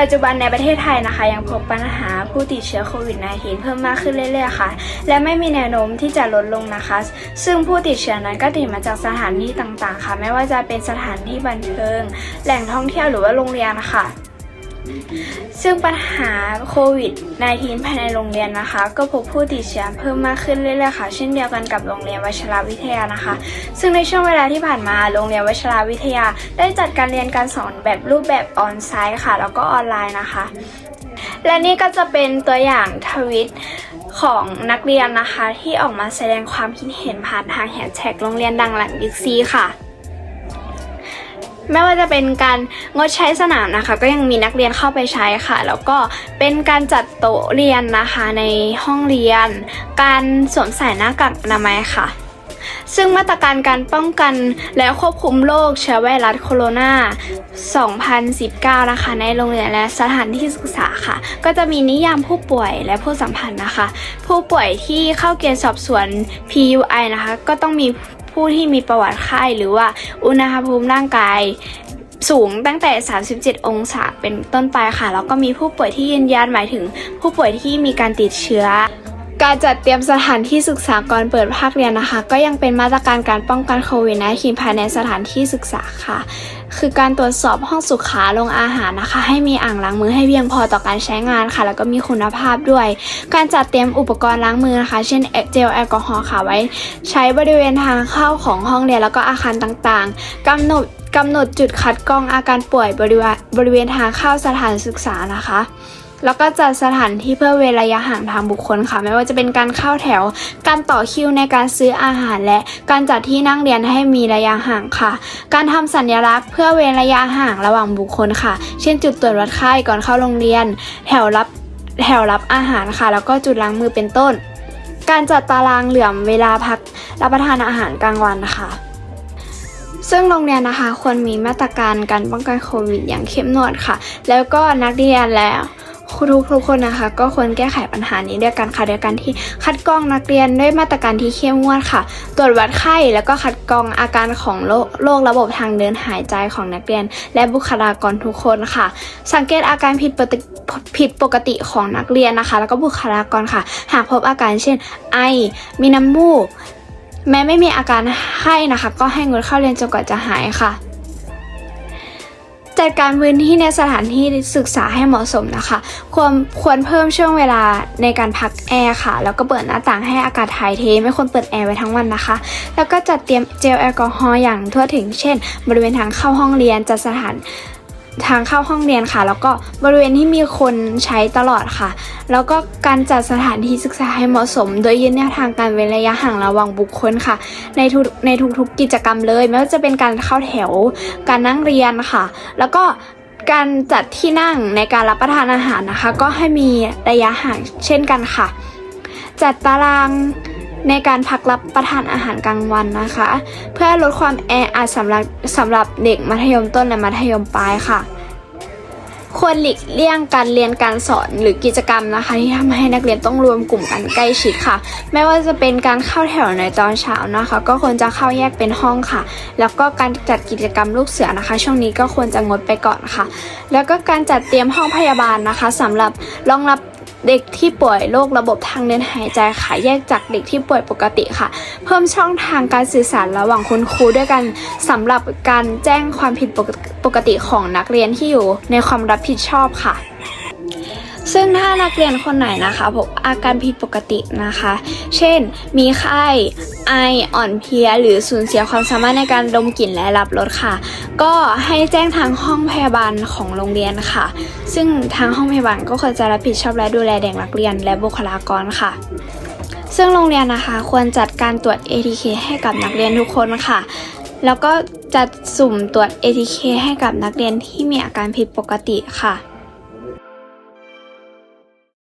ปัจจุบันในประเทศไทยนะคะ ยังพบปัญหาผู้ติดเชื้อโควิด -19 เพิ่มมากขึ้นเรื่อยๆค่ะ และไม่มีแนวโน้มที่จะลดลงนะคะ ซึ่งผู้ติดเชื้อนั้นก็ติดมาจากสถานที่ต่างๆ ค่ะ ไม่ว่าจะเป็นสถานที่บันเทิง แหล่งท่องเที่ยวหรือว่าโรงเรียนนะคะ ซึ่งปัญหาโควิด -19 ภายในโรงเรียนนะคะ ก็พบผู้ติดเชื้อเพิ่มมากขึ้นเรื่อยๆค่ะ เช่นเดียวกันกับโรงเรียนวชิรวิทยานะคะ ซึ่งในช่วงเวลาที่ผ่านมาโรงเรียนวชิรวิทยา ได้จัดการเรียนการสอนแบบรูปแบบออนไซต์ค่ะ แล้วก็ออนไลน์นะคะ และนี่ก็จะเป็นตัวอย่างทวิตของนักเรียนนะคะ ที่ออกมาแสดงความคิดเห็นผ่านทางแฮชแท็กโรงเรียนดังหลังบิ๊กซีค่ะ ไม่ว่าจะเป็นการงดใช้สนามนะคะ ก็ยังมีนักเรียนเข้าไปใช้ค่ะ แล้วก็เป็นการจัดโต๊ะเรียนนะคะในห้องเรียน การสวมใส่หน้ากากอนามัยค่ะ ซึ่งมาตรการการป้องกันและควบคุมโรคเชื้อไวรัสโคโรนา 2019 นะคะ ในโรงเรียนและสถานที่ศึกษาค่ะ ก็จะมีนิยามผู้ป่วยและผู้สัมพันธ์นะคะ ผู้ป่วยที่เข้าเกณฑ์สอบสวน PUI นะคะ ก็ต้องมี ผู้ที่มีประวัติไข้หรือว่าอุณหภูมิร่างกายสูงตั้งแต่ 37 องศาเป็นต้นไปค่ะ แล้วก็มีผู้ป่วยที่ยืนยันหมายถึงผู้ป่วยที่มีการติดเชื้อ การจัดเตรียมสถานที่ศึกษาก่อนเปิดภาคเรียนนะคะ ก็ยังเป็นมาตรการการป้องกันโควิด -19 ภายในสถานที่ศึกษาค่ะ คือการตรวจสอบห้องสุขาโรงอาหารนะคะ ให้มีอ่างล้างมือให้เพียงพอต่อการใช้งานค่ะ แล้วก็มีคุณภาพด้วย การจัดเตรียมอุปกรณ์ล้างมือนะคะ เช่นเจลแอลกอฮอล์ค่ะไว้ ใช้บริเวณทางเข้าของห้องเรียนแล้วก็อาคารต่างๆกำหนดกำหนดจุดคัดกรองอาการป่วยบริเวณบริเวณทางเข้าสถานศึกษานะคะ แล้วก็จัดสถานที่เพื่อเว้นระยะห่างทางบุคคลค่ะ ไม่ว่าจะเป็นการเข้าแถว การต่อคิวในการซื้ออาหารและการจัดที่นั่งเรียนให้มีระยะห่างค่ะ การทำสัญลักษณ์เพื่อเว้นระยะห่างระหว่างบุคคลค่ะ เช่นจุดตรวจวัดไข้ก่อนเข้าโรงเรียน แถวรับแถวรับอาหารค่ะ แล้วก็จุดล้างมือเป็นต้น การจัดตารางเหลื่อมเวลาพักรับประทานอาหารกลางวันค่ะซึ่งโรงเรียนนะคะควรมีมาตรการการป้องกันโควิดอย่างเข้มงวดค่ะ แล้วก็นักเรียนและ ครูทุกๆคนนะคะ ก็ควรแก้ไขปัญหานี้ด้วยกันค่ะด้วยการที่คัดกรองนักเรียนด้วยมาตรการที่เข้มงวดค่ะ ตรวจวัดไข้แล้วก็คัดกรองอาการของโรคโรคระบบทางเดินหายใจของนักเรียน และบุคลากรทุกคนค่ะ สังเกตอาการผิดปกติผิดปกติของนักเรียนนะคะ แล้วก็บุคลากรค่ะ หากพบอาการเช่น ไอ มีน้ำมูก แม้ไม่มีอาการไข้นะคะ ก็ให้งดเข้าเรียนจนกว่าจะหายค่ะ จัดการพื้นที่ในสถานที่ศึกษาให้เหมาะสมนะคะ ควรควรเพิ่มช่วงเวลาในการพักแอร์ค่ะ แล้วก็เปิดหน้าต่างให้อากาศถ่ายเท ไม่ควรเปิดแอร์ไว้ทั้งวันนะคะ แล้วก็จัดเตรียมเจลแอลกอฮอล์อย่างทั่วถึง เช่น บริเวณทางเข้าห้องเรียนจัดสถาน ทางเข้าห้องเรียนค่ะ แล้วก็บริเวณที่มีคนใช้ตลอดค่ะ แล้วก็การจัดสถานที่ศึกษาให้เหมาะสม โดยยึดแนวทางการเว้นระยะห่างระหว่างบุคคลค่ะ ในทุกในทุกๆกิจกรรมเลย ไม่ว่าจะเป็นการเข้าแถว การนั่งเรียนค่ะ แล้วก็การจัดที่นั่งในการรับประทานอาหารนะคะ ก็ให้มีระยะห่างเช่นกันค่ะ จัดตาราง ในการพักรับประทานอาหารกลางวันนะคะ เพื่อลดความแออัดสำหรับสำหรับเด็กมัธยมต้นและมัธยมปลายค่ะ ควรหลีกเลี่ยงการเรียนการสอนหรือกิจกรรมนะคะที่ทำให้นักเรียนต้องรวมกลุ่มกันใกล้ชิดค่ะ ไม่ว่าจะเป็นการเข้าแถวในตอนเช้านะคะ ก็ควรจะเข้าแยกเป็นห้องค่ะ แล้วก็การจัดกิจกรรมลูกเสือนะคะ ช่วงนี้ก็ควรจะงดไปก่อนค่ะ แล้วก็การจัดเตรียมห้องพยาบาลนะคะสำหรับรองรับ เด็กที่ป่วยโรคระบบทางเดินหายใจค่ะแยกจากเด็กที่ป่วยปกติค่ะ เพิ่มช่องทางการสื่อสารระหว่างคุณครูด้วยกันสำหรับการแจ้งความผิดปกติปกติของนักเรียนที่อยู่ในความรับผิดชอบค่ะ ซึ่งถ้านักเรียนคนไหนนะคะพบอาการผิดปกตินะคะ เช่น มีไข้ไออ่อนเพลีย หรือสูญเสียความสามารถในการดมกลิ่นและรับรสค่ะ ก็ให้แจ้งทางห้องพยาบาลของโรงเรียนค่ะ ซึ่งทางห้องพยาบาลก็ควรจะรับผิดชอบและดูแลเด็กนักเรียนและบุคลากรค่ะซึ่งโรงเรียนนะคะควรจัดการตรวจ ATK ให้กับนักเรียนทุกคนค่ะ แล้วก็จัดสุ่มตรวจ ATK ให้กับนักเรียนที่มีอาการผิดปกติค่ะ